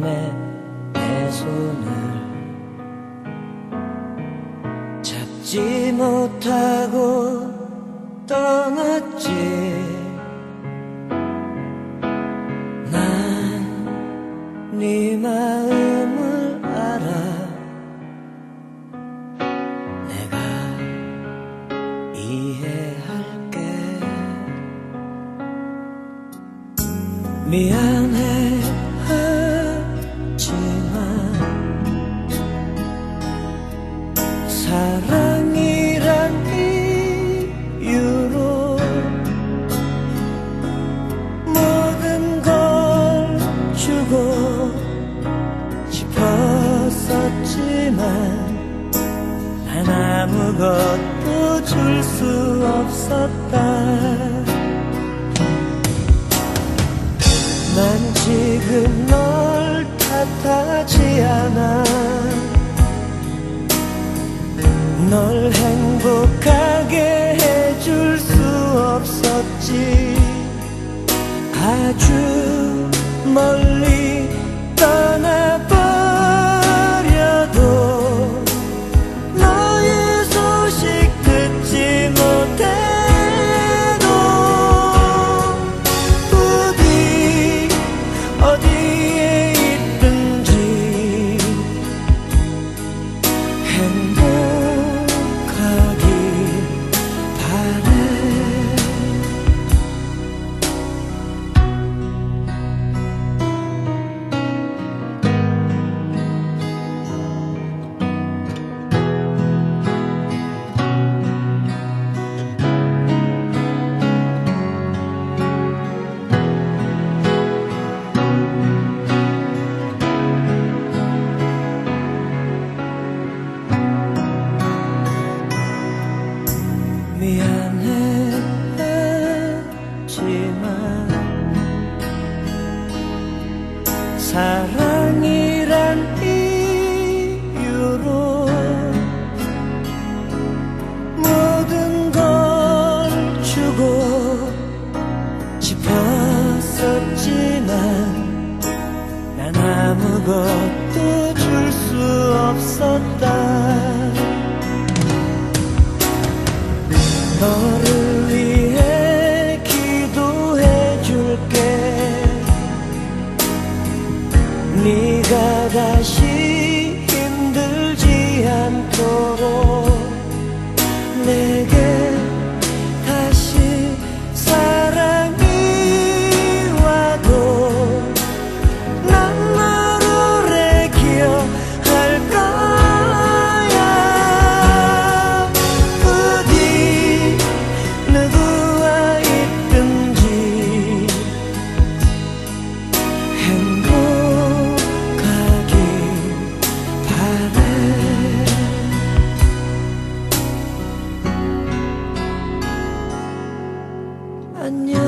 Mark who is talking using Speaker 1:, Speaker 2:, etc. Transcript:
Speaker 1: 왜내 손을 잡지 못하고 떠났지. 난 네 마음을 알아. 내가 이해할게. 미안해. 사랑이란 이유로 모든 걸 주고 싶었었지만 난 아무것도 줄 수 없었다. 난 지금 널 탓하지 않아 널 행복하게 해줄 수 없었지. 아주 사랑이란 이유로 모든 걸 주고 싶었었지만 난 아무것도 줄 수 없었다 안녕.